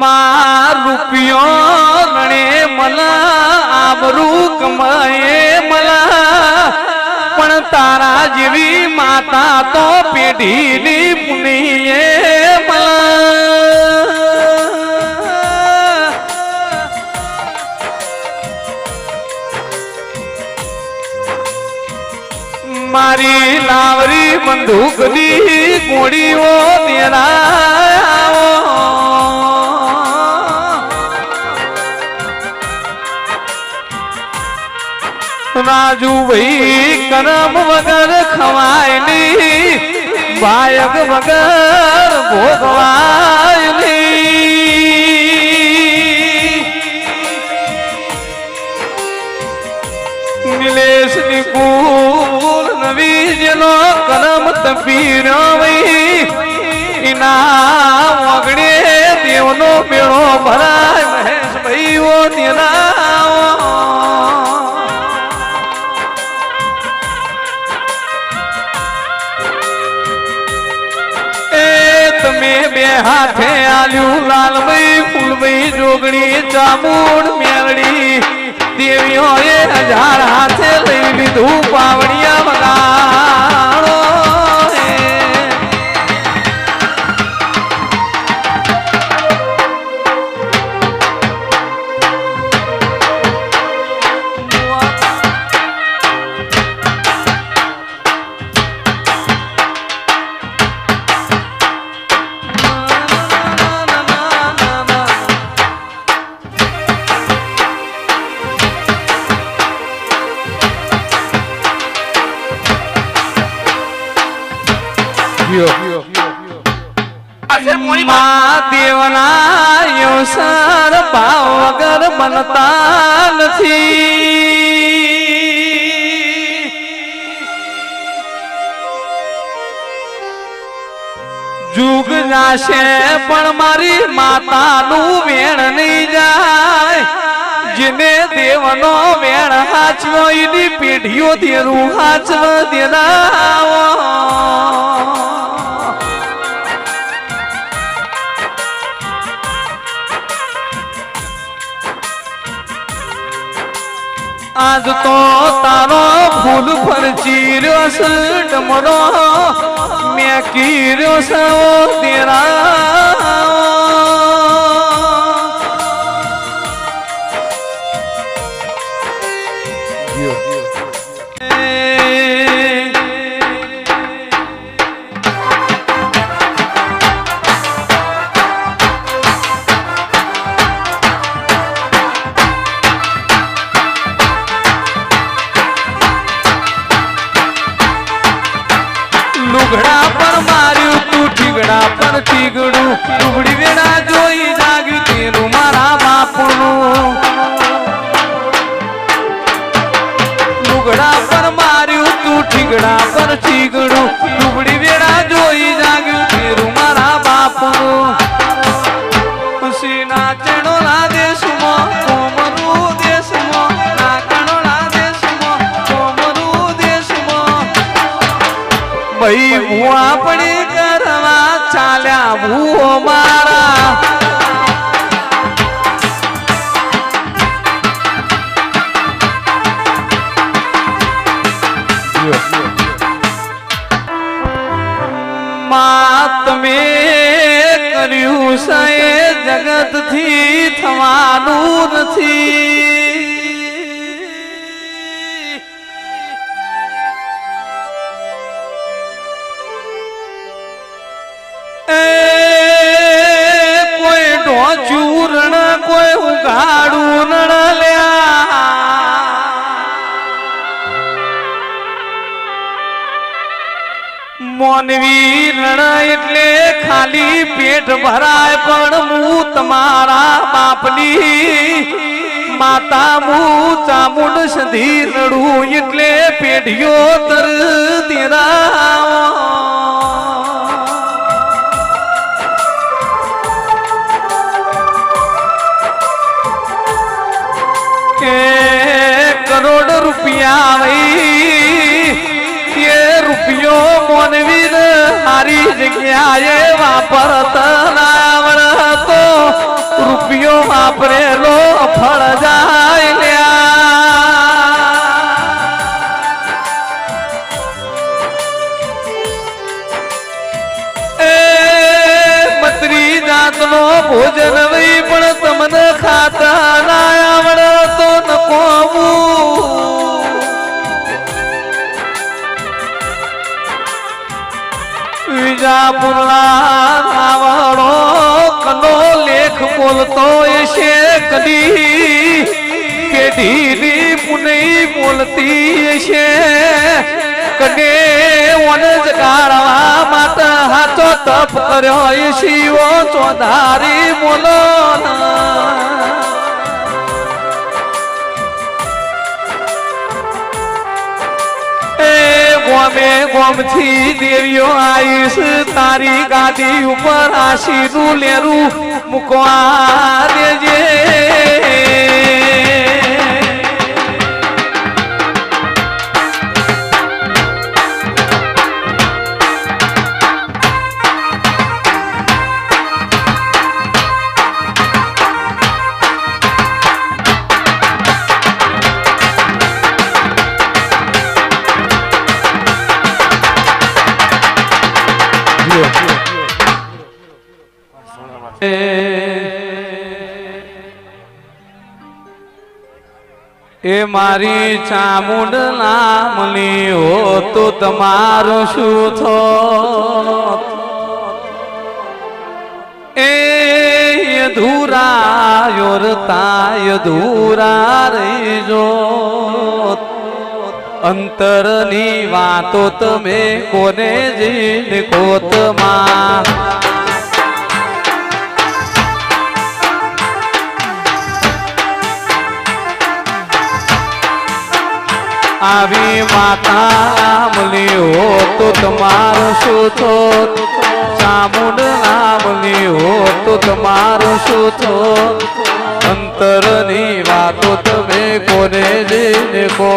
માં રૂપિયો રણે મલા, આબરૂ કમાયે મલા. પણ તારા જેવી માતા તો પેઢીની પુનીએ મારી લાવરી બંદૂકની ગોળીઓ રાજુ ભાઈ કરમ વગર ખવાયની બાયક વગર ભોગવાયની નિલેશ નિકુલ નવી જેનો કરમ તપીર્યો વઈ ઇના વગડે દેવનો મેળો ભરાય મહેશ ભાઈ ઓ હાથે આલ્યું લાલભાઈ ફૂલભાઈ જોગણી ચામુંડ મેળડી દેવીઓએ હજાર મહાદેવના યોસર ભાવ બનતા નથી. જુગ જાશે પણ મારી માતાનું વેણ નહીં જાય. જેને દેવનો વેણ હાચવો, એની પેઢીઓ તેરું હાચવ દેના આજ તો તારો ફૂલ પર છે ડમરો. મેં કીર્યો છે તેરા. ઠીગડા ટીગડું ઠીગડું વેડા જોઈ જાગ્યું તેરું મારા બાપનું. લુગડા પર માર્યું તું ઠીગડા પર ઠીગડું લુગડી વેડા જોઈ જાગ્યું તેરું મારા બાપનું. ભાઈ, હું આપણી કરવા ચાલ્યા ભૂ મારા. તમે કર્યું છે જગતથી થવાનું નથી. ઉગાડું મોનવી રણ એટલે ખાલી પેટ ભરાય, પણ હું તમારા બાપની માતા હું ચામુંડ સધી રડું એટલે પેઢીઓ તર તેરા કે કરોડ રૂપિયા આવી એ રૂપિયો મોનવીર મારી જગ્યાએ વાપરત નાવડ રૂપિયો વાપરેલો ફળ જાય ભોજન વઈ પણ તમને ખાતા નાવડો કનો લેખ બોલતો છે કદી. પેઢીની પુનઈ બોલતી છે. કને વન જગાડવા માટે હાથો તપ કર્યો શિવો ચોધારી બોલો ગોમે ગોમથી દેવીઓ આવીશ તારી ગાડી ઉપર આશીનું લેરું મૂકવા દેજે. એ મારી ચામુંડ નામની હો તો તમારું શું થો? એ અધૂરા યોરતા ધુરા રહીજો. અંતરની વાતો તમે કોને જીન કોતમાં આવી માતા મળી હો તો તમારો શું થો ચામુંડ નામની હો તો તમારો શું થો અંતરની વાતો તમે કોને જઈને કો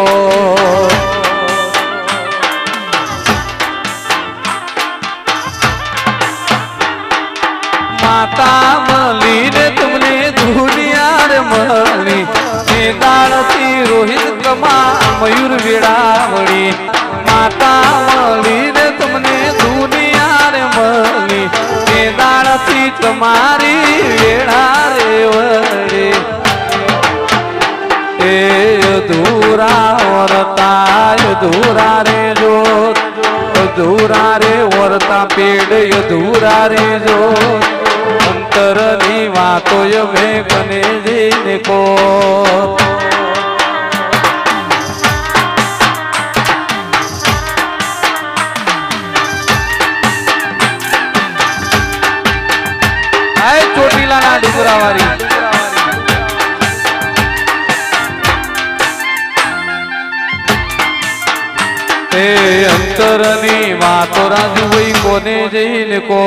માતા મળીને તમને દુનિયા મળી એ દાળથી રોહિત કમા મયુર વેળાવળી, માતા મળીને તમને દુનિયા મળી. એ દાળથી તમારી વેળા રે વળી. એ અધૂરા વરતા અધૂરા રે જો અધૂરા રે વરતા પેડ, અધૂરા રે જો અંતરની વાતો મેં કને જઈને કો ડુંગરાવાળી એ અંતરની વાતો રાજુ ભાઈ કોને જઈને કો